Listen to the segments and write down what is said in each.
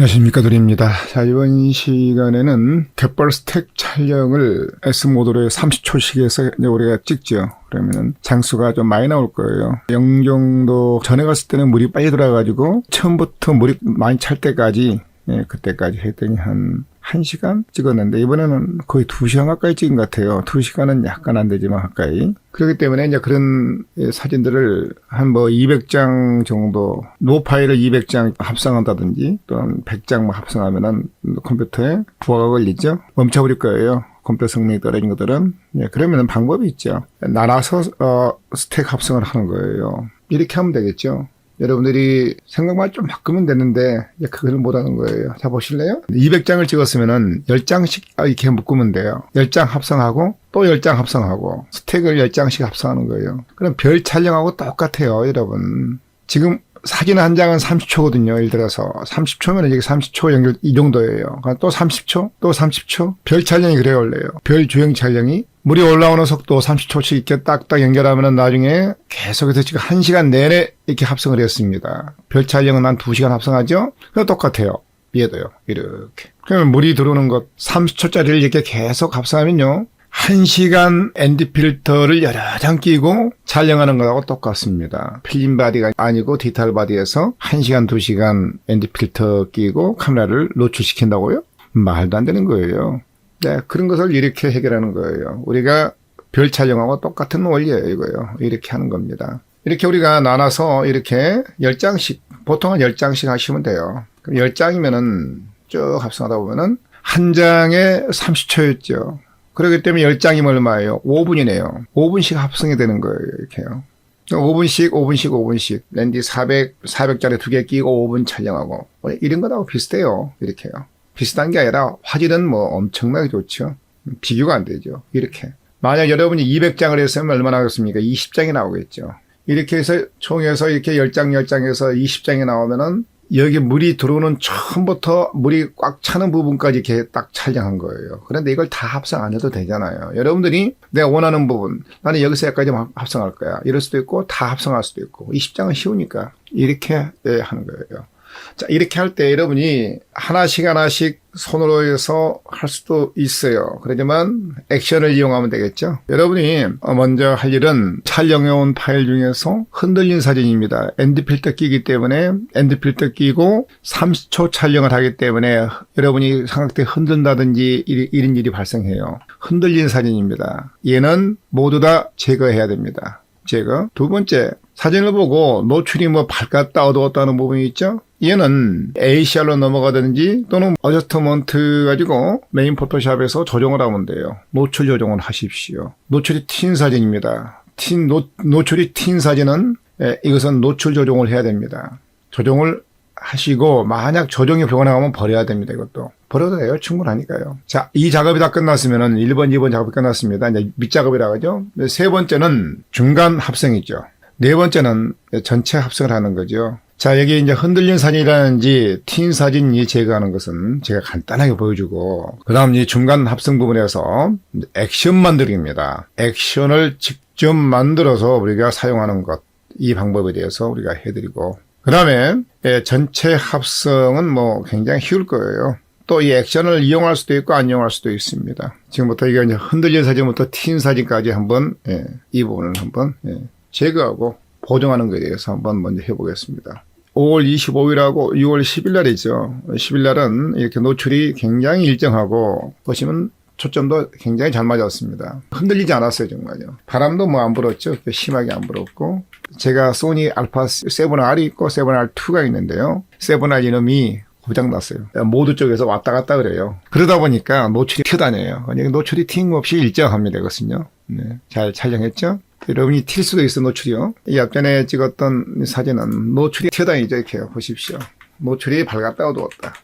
안녕하십니까 드립니다. 자 이번 시간에는 갯벌 스택 촬영을 S 모드로 30초씩 해서 이제 우리가 찍죠. 그러면은 장수가 좀 많이 나올 거예요. 영종도 전에 갔을 때는 물이 빨리 들어가가지고 처음부터 물이 많이 찰 때까지 예, 그때까지 했더니 한 1시간 찍었는데 이번에는 거의 2시간 가까이 찍은 것 같아요. 2시간은 약간 안 되지만 가까이. 그렇기 때문에 이제 그런 예, 사진들을 한 뭐 200장 정도 노 파일을 200장 합성한다든지 또는 100장 뭐 합성하면은 컴퓨터에 부하가 걸리죠. 멈춰버릴 거예요. 컴퓨터 성능이 떨어진 것들은 예, 그러면은 방법이 있죠. 나눠서 어, 스택 합성을 하는 거예요. 이렇게 하면 되겠죠. 여러분들이 생각만 좀 바꾸면 되는데 그걸 못하는 거예요. 자 보실래요? 200장을 찍었으면은 10장씩 이렇게 묶으면 돼요. 10장 합성하고 또 10장 합성하고 스택을 10장씩 합성하는 거예요. 그럼 별 촬영하고 똑같아요, 여러분. 지금 사진 한 장은 30초거든요. 예를 들어서 30초면 이게 30초 연결 이 정도예요. 그러니까 또 30초, 또 30초. 별 촬영이 그래 원래요. 별 주행 촬영이 물이 올라오는 속도 30초씩 이렇게 딱딱 연결하면은 나중에 계속해서 지금 1시간 내내 이렇게 합성을 했습니다. 별 촬영은 한 2시간 합성하죠? 그럼 똑같아요. 얘도요. 이렇게. 그러면 물이 들어오는 것 30초짜리를 이렇게 계속 합성하면요. 1시간 ND 필터를 여러 장 끼고 촬영하는 거하고 똑같습니다. 필름 바디가 아니고 디지털 바디에서 1시간, 2시간 ND 필터 끼고 카메라를 노출시킨다고요? 말도 안 되는 거예요. 네, 그런 것을 이렇게 해결하는 거예요. 우리가 별 촬영하고 똑같은 원리예요, 이거요. 이렇게 하는 겁니다. 이렇게 우리가 나눠서 이렇게 10장씩, 보통은 10장씩 하시면 돼요. 그럼 10장이면은 쭉 합성하다 보면은 한 장에 30초였죠. 그렇기 때문에 10장이면 얼마예요? 5분이네요. 5분씩 합성이 되는 거예요, 이렇게요. 5분씩, 5분씩, 5분씩. 랜디 400, 400짜리 두 개 끼고 5분 촬영하고. 뭐 이런 거하고 비슷해요. 이렇게요. 비슷한 게 아니라 화질은 뭐 엄청나게 좋죠. 비교가 안 되죠. 이렇게. 만약 여러분이 200장을 했으면 얼마나 하겠습니까? 20장이 나오겠죠. 이렇게 해서 총해서 이렇게 10장, 10장에서 20장이 나오면은 여기 물이 들어오는 처음부터 물이 꽉 차는 부분까지 이렇게 딱 촬영한 거예요. 그런데 이걸 다 합성 안 해도 되잖아요. 여러분들이 내가 원하는 부분, 나는 여기서 여기까지 합성할 거야. 이럴 수도 있고, 다 합성할 수도 있고, 20장은 쉬우니까 이렇게 하는 거예요. 자, 이렇게 할 때 여러분이 하나씩 하나씩 손으로 해서 할 수도 있어요. 그렇지만 액션을 이용하면 되겠죠. 여러분이 먼저 할 일은 촬영해온 파일 중에서 흔들린 사진입니다. 엔드 필터 끼기 때문에 엔드 필터 끼고 30초 촬영을 하기 때문에 여러분이 삼각대 흔든다든지 이런 일이 발생해요. 흔들린 사진입니다. 얘는 모두 다 제거해야 됩니다. 제거. 두 번째, 사진을 보고 노출이 뭐 밝았다 어두웠다는 부분이 있죠? 얘는 ACR로 넘어가든지 또는 어저스트먼트 가지고 메인 포토샵에서 조정을 하면 돼요. 노출 조정을 하십시오. 노출이 튄 사진입니다. 튄, 노, 노출이 튄 사진은 예, 이것은 노출 조정을 해야 됩니다. 조정을 하시고 만약 조정이 변화하면 버려야 됩니다. 이것도. 버려도 돼요. 충분하니까요. 자, 이 작업이 다 끝났으면은 1번, 2번 작업이 끝났습니다. 이제 밑작업이라고 하죠. 세 번째는 중간 합성이죠. 네 번째는 전체 합성을 하는 거죠. 자, 여기 이제 흔들린 사진이라든지 튄 사진이 제거하는 것은 제가 간단하게 보여주고, 그 다음 이 중간 합성 부분에서 액션 만들기입니다. 액션을 직접 만들어서 우리가 사용하는 것, 이 방법에 대해서 우리가 해드리고, 그 다음에 전체 합성은 뭐 굉장히 쉬울 거예요. 또 이 액션을 이용할 수도 있고 안 이용할 수도 있습니다. 지금부터 이게 이제 흔들린 사진부터 튄 사진까지 한번 예, 이 부분을 한번 예, 제거하고 보정하는 것에 대해서 한번 먼저 해보겠습니다. 5월 25일하고 6월 10일 날이죠. 10일 날은 이렇게 노출이 굉장히 일정하고 보시면 초점도 굉장히 잘 맞았습니다. 흔들리지 않았어요, 정말요. 바람도 뭐 안 불었죠. 심하게 안 불었고. 제가 소니 알파 7R이 있고 7R2가 있는데요. 7R 이놈이 고장났어요. 모두 쪽에서 왔다 갔다 그래요. 그러다 보니까 노출이 튀어다녀요. 노출이 튀김없이 일정합니다, 이것은요. 네, 잘 촬영했죠? 여러분이 튈 수도 있어 노출이요. 이 앞전에 찍었던 사진은 노출이 튀어다니죠. 이렇게 보십시오. 노출이 밝았다 어두웠다.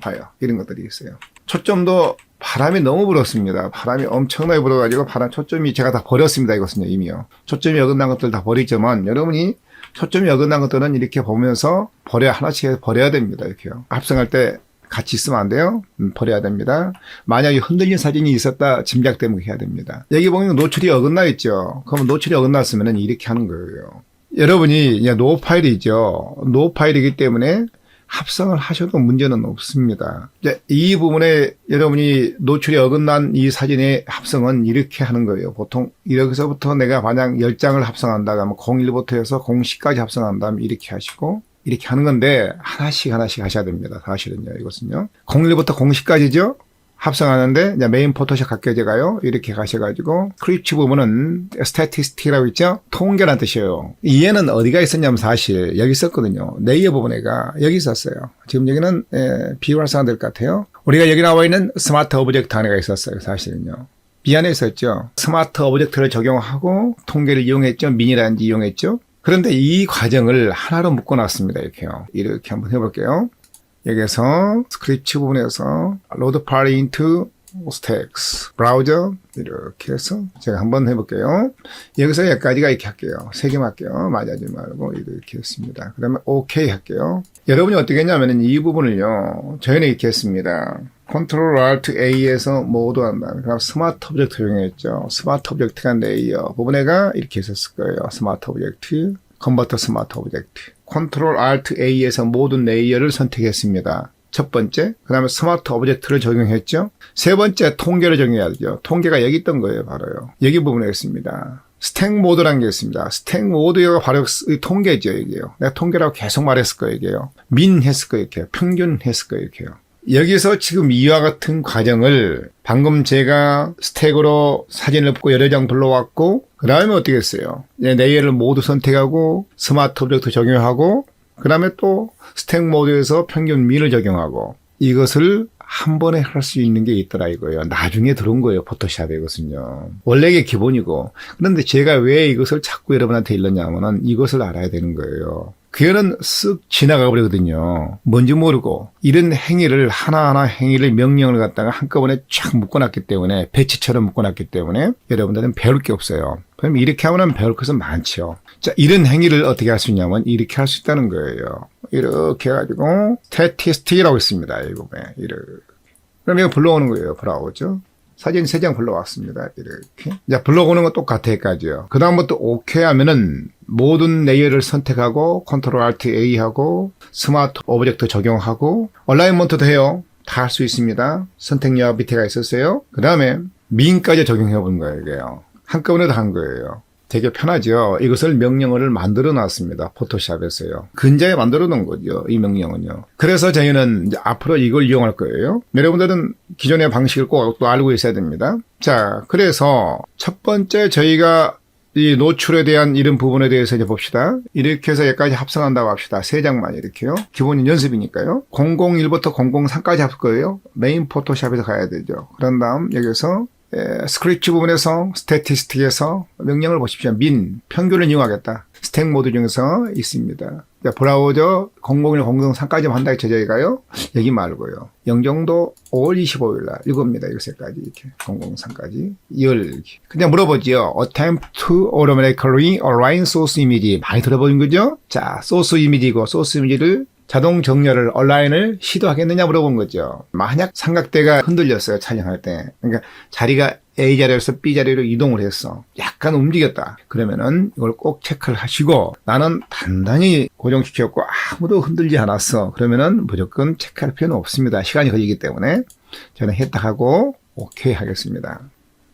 봐요. 이런 것들이 있어요. 초점도 바람이 너무 불었습니다. 바람이 엄청나게 불어가지고 바람 초점이 제가 다 버렸습니다. 이것은요 이미요. 초점이 어긋난 것들 다 버리지만 여러분이 초점이 어긋난 것들은 이렇게 보면서 버려 하나씩 버려야 됩니다. 이렇게요. 합성할 때 같이 있으면 안 돼요. 음, 버려야 됩니다. 만약에 흔들린 사진이 있었다 짐작되면 해야 됩니다. 여기 보면 노출이 어긋나 있죠. 그러면 노출이 어긋났으면 이렇게 하는 거예요. 여러분이 노 파일이죠. 노 파일이기 때문에 합성을 하셔도 문제는 없습니다. 이 부분에 여러분이 노출이 어긋난 이 사진의 합성은 이렇게 하는 거예요. 보통 여기서부터 내가 만약 10장을 합성한다 그러면 01부터 해서 010까지 합성한다면 이렇게 하시고 이렇게 하는 건데 하나씩 하나씩 하셔야 됩니다. 사실은요. 이것은요. 01부터 010까지죠. 합성하는데 이제 메인 포토샵 갈게요 제가요. 이렇게 가셔가지고 크리치 부분은 스태티스틱이라고 있죠? 통계란 뜻이에요. 얘는 어디가 있었냐면 사실 여기 있었거든요. 레이어 부분에가 여기 있었어요. 지금 여기는 예, 비활성화 될 것 같아요. 우리가 여기 나와 있는 스마트 오브젝트 하나가 있었어요 사실은요. 미안해 있었죠. 스마트 오브젝트를 적용하고 통계를 이용했죠? 미니라는지 이용했죠? 그런데 이 과정을 하나로 묶어놨습니다 이렇게요. 이렇게 한번 해볼게요 여기서 스크립트 부분에서 load party into stacks 브라우저 이렇게 해서 제가 한번 해볼게요. 여기서 여기까지가 이렇게 할게요. 세 개만 할게요. 맞아지 말고 이렇게 했습니다. 그러면 OK 할게요. 여러분이 어떻게 했냐면 이 부분을요. 저희는 이렇게 했습니다. 컨트롤 Alt A에서 모두 한다. 그럼 스마트 오브젝트 적용했죠. 스마트 오브젝트가 레이어 부분에가 이렇게 했었을 거예요. 스마트 오브젝트, 컨버터 스마트 오브젝트. 컨트롤 Alt A에서 모든 레이어를 선택했습니다. 첫 번째, 그 다음에 스마트 오브젝트를 적용했죠. 세 번째, 통계를 적용해야 되죠. 통계가 여기 있던 거예요, 바로요. 여기 부분에 있습니다. 스택 모드라는 게 있습니다. 스택 모드가 바로 이 통계죠, 이게요. 내가 통계라고 계속 말했을 거예요, 이게요. 민 했을 거예요, 이렇게. 평균 했을 거예요, 이렇게요. 여기서 지금 이와 같은 과정을 방금 제가 스택으로 사진을 뽑고 여러 장 불러왔고 그 다음에 어떻게 했어요? 예, 레이어를 모두 선택하고 스마트 오브젝트 적용하고 그 다음에 또 스택 모드에서 평균 민을 적용하고 이것을 한 번에 할 수 있는 게 있더라 이거예요. 나중에 들어온 거예요. 포토샵에 이것은요. 원래 이게 기본이고. 그런데 제가 왜 이것을 자꾸 여러분한테 일렀냐면은 이것을 알아야 되는 거예요. 그애는 쓱 지나가 버리거든요. 뭔지 모르고 이런 행위를 하나하나 행위를 명령을 갖다가 한꺼번에 쫙 묶어놨기 때문에 배치처럼 묶어놨기 때문에 여러분들은 배울 게 없어요. 그럼 이렇게 하면 배울 것은 많죠. 자, 이런 행위를 어떻게 할 수 있냐면 이렇게 할 수 있다는 거예요. 이렇게 해가지고 스태티스틱이라고 있습니다. 이 부분에 이렇게. 그럼 이거 불러오는 거예요. 브라우저. 사진 3장 불러왔습니다. 이렇게. 자, 불러오는 건 똑같아까지요. 그 다음부터 오케이 하면은 모든 레이어를 선택하고 컨트롤 알트 A 하고 스마트 오브젝트 적용하고 얼라이먼트도 해요. 다 할 수 있습니다. 선택력 밑에가 있었어요. 그 다음에 민까지 적용해 본 거예요. 한꺼번에 다 한 거예요. 되게 편하죠. 이것을 명령어를 만들어 놨습니다. 포토샵에서요. 근자에 만들어 놓은 거죠. 이 명령은요. 그래서 저희는 앞으로 이걸 이용할 거예요. 여러분들은 기존의 방식을 꼭 또 알고 있어야 됩니다. 자, 그래서 첫 번째 저희가 이 노출에 대한 이런 부분에 대해서 이제 봅시다. 이렇게 해서 여기까지 합성한다고 합시다. 세 장만 이렇게요. 기본인 연습이니까요. 001부터 003까지 합 거예요. 메인 포토샵에서 가야 되죠. 그런 다음 여기서 에, 스크립트 부분에서 스태티스틱에서 명령을 보십시오. 민, 평균을 이용하겠다. 스택 모드 중에서 있습니다. 자, 브라우저 001, 003까지 한다 저희가요. 여기 말고요. 영종도 5월 25일 날 읽습니다. 이것까지 이렇게 003까지 열기. 그냥 물어보지요. Attempt to automatically align source image 많이 들어본 거죠? 자, 소스 이미지고 소스 이미지를 자동 정렬을 온라인을 시도하겠느냐 물어본 거죠. 만약 삼각대가 흔들렸어요 촬영할 때. 그러니까 자리가 A 자리에서 B 자리로 이동을 했어. 약간 움직였다. 그러면은 이걸 꼭 체크를 하시고 나는 단단히 고정시켰고 아무도 흔들지 않았어. 그러면은 무조건 체크할 필요는 없습니다. 시간이 걸리기 때문에 저는 했다 하고 오케이 하겠습니다.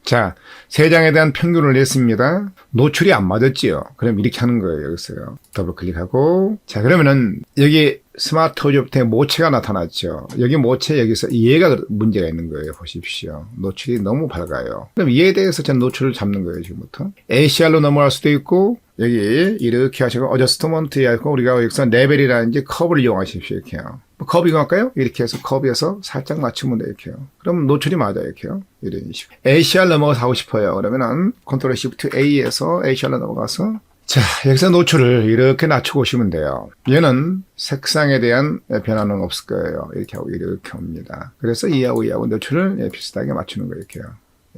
자, 세 장에 대한 평균을 냈습니다. 노출이 안 맞았지요. 그럼 이렇게 하는 거예요, 여기서요. 더블 클릭하고. 자, 그러면은 여기 스마트 오브젝트에 모체가 나타났죠. 여기 모체 여기서 얘가 문제가 있는 거예요. 보십시오. 노출이 너무 밝아요. 그럼 얘에 대해서 전 노출을 잡는 거예요, 지금부터. ACR로 넘어갈 수도 있고, 여기 이렇게 하시고 어저스트먼트 하고 우리가 여기서 레벨이라든지 커브를 이용하십시오. 이렇게요. 뭐 커브 이용할까요? 이렇게 해서 커브에서 살짝 맞추면 돼요. 이렇게요. 그럼 노출이 맞아요. 이렇게요. 이런 식으로. ACR 넘어가서 하고 싶어요. 그러면은 컨트롤 시프트 A에서 ACR로 넘어가서 자, 여기서 노출을 이렇게 낮추고 오시면 돼요. 얘는 색상에 대한 변화는 없을 거예요. 이렇게 하고 이렇게 옵니다. 그래서 이하고 이하고 노출을 비슷하게 맞추는 거예요. 이렇게요.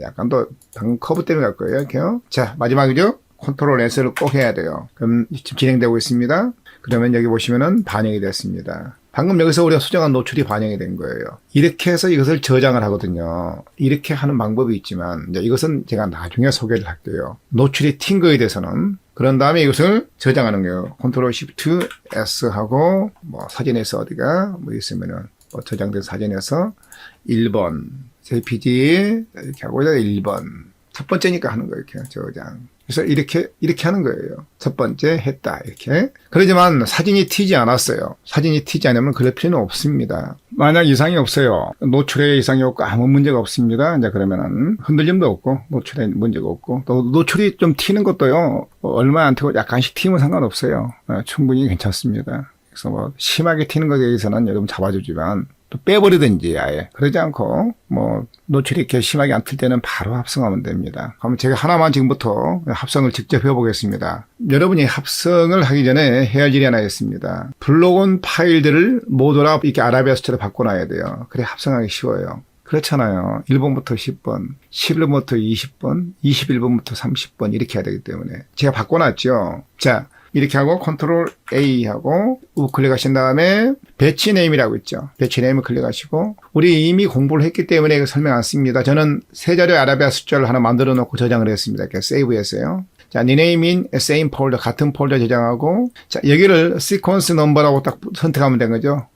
약간 더 방금 커브 때문에 갈 거예요. 이렇게요. 자, 마지막이죠? 컨트롤 S를 꼭 해야 돼요. 그럼 지금 진행되고 있습니다. 그러면 여기 보시면은 반영이 됐습니다. 방금 여기서 우리가 수정한 노출이 반영이 된 거예요. 이렇게 해서 이것을 저장을 하거든요. 이렇게 하는 방법이 있지만 이제 이것은 제가 나중에 소개를 할게요. 노출이 튄 거에 대해서는 그런 다음에 이것을 저장하는 거예요. 컨트롤 시프트 S 하고 뭐 사진에서 어디가 뭐 있으면은 뭐 저장된 사진에서 1번 JPG 이렇게 하고 1번 첫 번째니까 하는 거예요. 이렇게 저장. 그래서 이렇게 이렇게 하는 거예요. 첫 번째 했다 이렇게. 그러지만 사진이 튀지 않았어요. 사진이 튀지 않으면 필요는 없습니다. 만약 이상이 없어요. 노출에 이상이 없고 아무 문제가 없습니다. 이제 그러면은 흔들림도 없고 노출에 문제가 없고 또 노출이 좀 튀는 것도요. 얼마 안 튀고 약간씩 튀면 상관없어요. 어, 충분히 괜찮습니다. 그래서 뭐 심하게 튀는 것에 대해서는 여러분 잡아주지만 또 빼버리든지 아예 그러지 않고 뭐 노출이 이렇게 심하게 안 틀 때는 바로 합성하면 됩니다. 그럼 제가 하나만 지금부터 합성을 직접 해보겠습니다. 여러분이 합성을 하기 전에 해야 할 일이 하나 있습니다. 불러온 파일들을 모두 다 이렇게 아라비아 숫자로 바꿔놔야 돼요. 그래 합성하기 쉬워요. 그렇잖아요. 1번부터 10번, 11번부터 20번, 21번부터 30번 이렇게 해야 되기 때문에 제가 바꿔놨죠. 자, 이렇게 하고 컨트롤 A 하고 우클릭하신 다음에 배치 네임이라고 있죠. 배치 네임을 클릭하시고 우리 이미 공부를 했기 때문에 설명 안 씁니다. 저는 세 자리 아라비아 숫자를 하나 만들어 놓고 저장을 했습니다. 이렇게 세이브했어요. 자, 니네이민 same 폴더 같은 폴더 저장하고 자, 여기를 sequence number라고 딱 선택하면 된 거죠.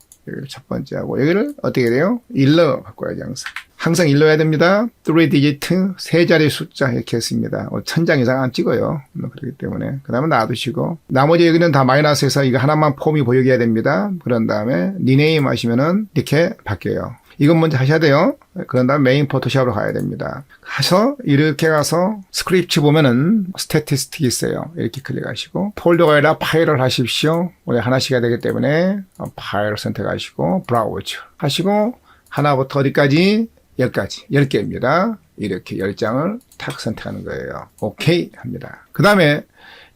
첫 번째 하고 여기를 어떻게 돼요? 1로 바꿔야지 항상. 항상 1로 해야 됩니다. 3 디지트 세 자리 숫자 이렇게 했습니다. 어, 천장 이상 안 찍어요. 뭐 그렇기 때문에 그 다음에 놔두시고 나머지 여기는 다 마이너스해서 이거 하나만 폼이 해야 됩니다. 그런 다음에 니네임 하시면은 이렇게 바뀌어요. 이건 먼저 하셔야 돼요. 그런 다음 메인 포토샵으로 가야 됩니다. 가서 이렇게 가서 스크립트 보면은 스태티스틱이 있어요. 이렇게 클릭하시고 폴더가 아니라 파일을 하십시오. 우리 하나씩 해야 되기 때문에 파일 선택하시고 브라우저 하시고 하나부터 어디까지? 여기까지 10개입니다. 이렇게 10장을 탁 선택하는 거예요. 오케이 합니다. 그 다음에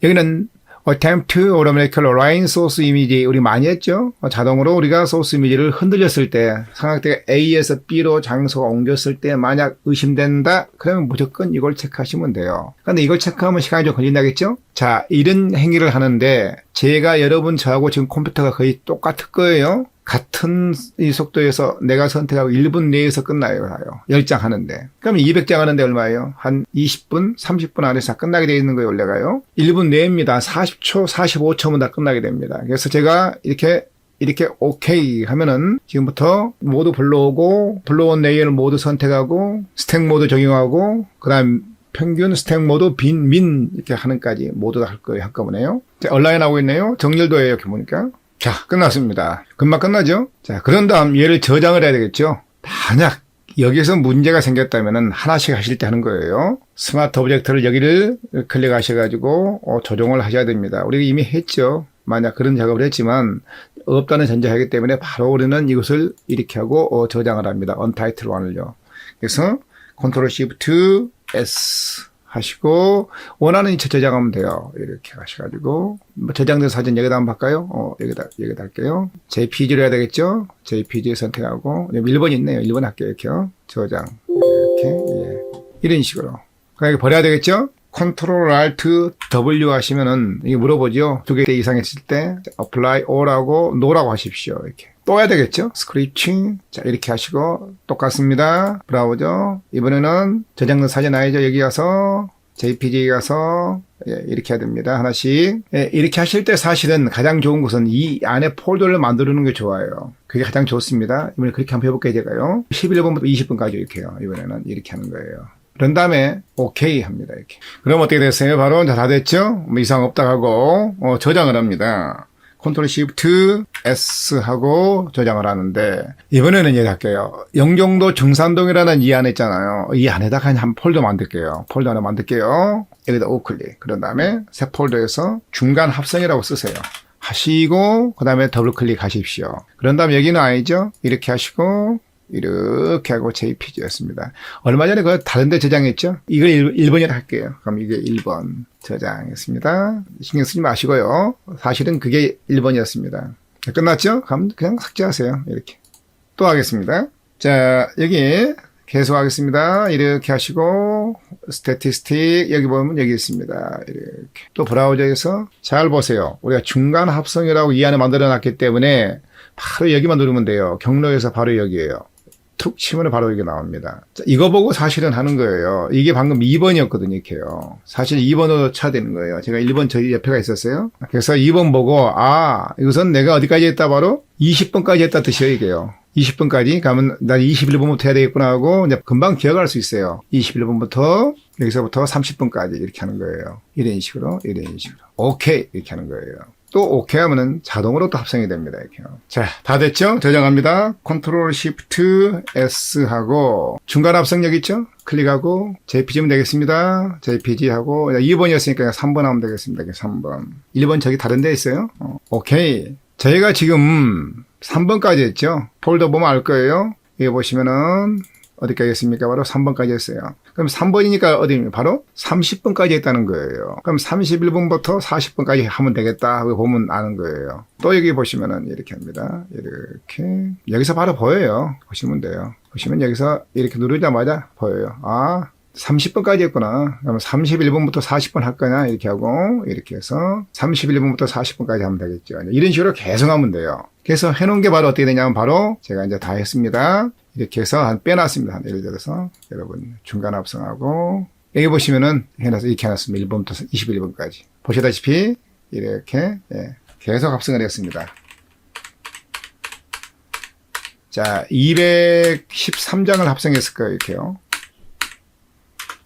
여기는 attempt automatic align source image 우리 많이 했죠. 자동으로 우리가 소스 이미지를 흔들렸을 때 삼각대가 A에서 B로 장소가 옮겼을 때 만약 의심된다 그러면 무조건 이걸 체크하시면 돼요. 근데 이걸 체크하면 시간이 좀 걸린다겠죠? 자 이런 행위를 하는데 제가 여러분 저하고 지금 컴퓨터가 거의 똑같을 거예요. 같은 이 속도에서 내가 선택하고 1분 내에서 끝나요. 가요. 10장 하는데. 그러면 200장 하는데 얼마예요? 한 20분, 30분 안에서 다 끝나게 되어 있는 거예요. 원래가요. 1분 내입니다. 40초, 45초면 다 끝나게 됩니다. 그래서 제가 이렇게 이렇게 오케이 하면은 지금부터 모두 불러오고 불러온 레이어를 모두 선택하고 스택 모드 적용하고 그다음 평균 스택 모드 빈, 민 이렇게 하는까지 모두 다 할 거예요. 한꺼번에요. 자, 온라인 하고 있네요. 정렬도예요. 이렇게 보니까. 자, 끝났습니다. 금방 끝나죠? 자, 그런 다음 얘를 저장을 해야 되겠죠? 만약 여기서 문제가 생겼다면 하나씩 하실 때 하는 거예요. 스마트 오브젝트를 여기를 클릭하셔가지고 어, 조정을 하셔야 됩니다. 우리가 이미 했죠. 만약 그런 작업을 했지만 없다는 전제하기 때문에 바로 우리는 이것을 이렇게 하고 어, 저장을 합니다. 언타이틀 원을요. 그래서 컨트롤 시프트 S 하시고 원하는 위치 저장하면 돼요. 이렇게 하셔가지고 뭐 저장된 사진 여기다 한번 바꿔요. 어, 여기다 여기다 할게요. JPG로 해야 되겠죠. JPG 선택하고 1번 있네요. 1번 할게요. 이렇게요. 저장 이렇게 예. 이런 식으로. 그러니까 버려야 되겠죠. 컨트롤 알트 W 하시면은 이게 물어보죠. 두 개 이상 했을 때 apply all하고 no라고 하십시오. 이렇게. 또 해야 되겠죠? 스크립칭. 자, 이렇게 하시고 똑같습니다. 브라우저. 이번에는 저장된 사진 아니죠? 여기 가서 JPG 가서 예, 이렇게 해야 됩니다. 하나씩. 예, 이렇게 하실 때 사실은 가장 좋은 것은 이 안에 폴더를 만드는 게 좋아요. 그게 가장 좋습니다. 이번에 그렇게 한번 해볼게요, 제가요. 11번부터 20번까지 이렇게 해요. 이번에는 이렇게 하는 거예요. 그런 다음에 오케이 합니다. 이렇게. 그럼 어떻게 됐어요? 바로 다 됐죠? 뭐 이상 없다 하고 어, 저장을 합니다. 컨트롤 시프트 S 하고 저장을 하는데 이번에는 얘기할게요. 영종도 중산동이라는 이 안에 있잖아요. 이 안에다가 한 폴더 만들게요. 폴더 하나 만들게요. 여기다 우클릭. 그런 다음에 새 폴더에서 중간 합성이라고 쓰세요. 하시고 그 다음에 더블 클릭 하십시오. 그런 다음에 여기는 아니죠. 이렇게 하시고 이렇게 하고 JPG였습니다. 얼마 전에 그 다른 데 저장했죠? 이걸 1, 번이라 할게요. 그럼 이게 1번 저장했습니다. 신경 쓰지 마시고요. 사실은 그게 1번이었습니다. 끝났죠? 그럼 그냥 삭제하세요. 이렇게. 또 하겠습니다. 자, 여기 계속 하겠습니다. 이렇게 하시고 스태티스틱 여기 보면 여기 있습니다. 이렇게 또 브라우저에서 잘 보세요. 우리가 중간 합성이라고 이 안에 만들어 놨기 때문에 바로 여기만 누르면 돼요. 경로에서 바로 여기에요. 툭 치면 바로 이게 나옵니다. 자, 이거 보고 사실은 하는 거예요. 이게 방금 2번이었거든요, 이렇게요. 사실 2번으로 쳐야 되는 거예요. 제가 1번 저희 옆에가 있었어요. 그래서 2번 보고, 아, 이것은 내가 어디까지 했다 바로 20번까지 했다 뜻이에요, 이게요. 20분까지 가면 난 21분부터 해야 되겠구나 하고 이제 금방 기억할 수 있어요. 21분부터 여기서부터 30분까지 이렇게 하는 거예요. 이런 식으로 이런 식으로 오케이 이렇게 하는 거예요. 또 오케이 하면은 자동으로 또 합성이 됩니다. 이렇게요. 자, 다 됐죠? 저장합니다. 컨트롤 시프트 S 하고 중간 합성 여기 있죠? 클릭하고 JPG면 되겠습니다. JPG 하고 2번이었으니까 3번 하면 되겠습니다. 3번. 1번 저기 다른 데 있어요. 어, 오케이. 저희가 지금 3번까지 했죠. 폴더 보면 알 거예요. 여기 보시면은 어디까지 했습니까? 바로 3번까지 했어요. 그럼 3번이니까 어디입니까? 바로 30번까지 했다는 거예요. 그럼 31분부터 40번까지 하면 되겠다 하고 보면 아는 거예요. 또 여기 보시면은 이렇게 합니다. 이렇게. 여기서 바로 보여요. 보시면 돼요. 보시면 여기서 이렇게 누르자마자 보여요. 아, 30분까지 했구나. 그러면 31분부터 40분 할 거냐? 이렇게 하고, 이렇게 해서 31분부터 40분까지 하면 되겠죠. 이런 식으로 계속 하면 돼요. 그래서 해놓은 게 바로 어떻게 되냐면 바로 제가 이제 다 했습니다. 이렇게 해서 한 빼놨습니다. 한 예를 들어서 여러분 중간 합성하고 여기 보시면은 해놔서 이렇게 해놨습니다. 1번부터 21번까지. 보시다시피 이렇게 예, 계속 합성을 했습니다. 자, 213장을 합성했을 거예요. 이렇게요.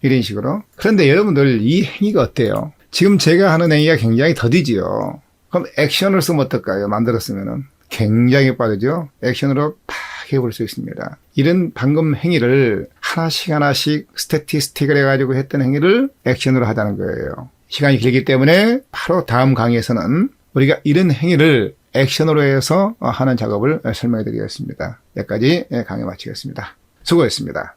이런 식으로. 그런데 여러분들 이 행위가 어때요? 지금 제가 하는 행위가 굉장히 더디지요. 그럼 액션을 쓰면 어떨까요? 만들었으면은. 굉장히 빠르죠? 액션으로 팍 해볼 수 있습니다. 이런 방금 행위를 하나씩 하나씩 스태티스틱을 해가지고 했던 행위를 액션으로 하자는 거예요. 시간이 길기 때문에 바로 다음 강의에서는 우리가 이런 행위를 액션으로 해서 하는 작업을 설명해 드리겠습니다. 여기까지 강의 마치겠습니다. 수고했습니다.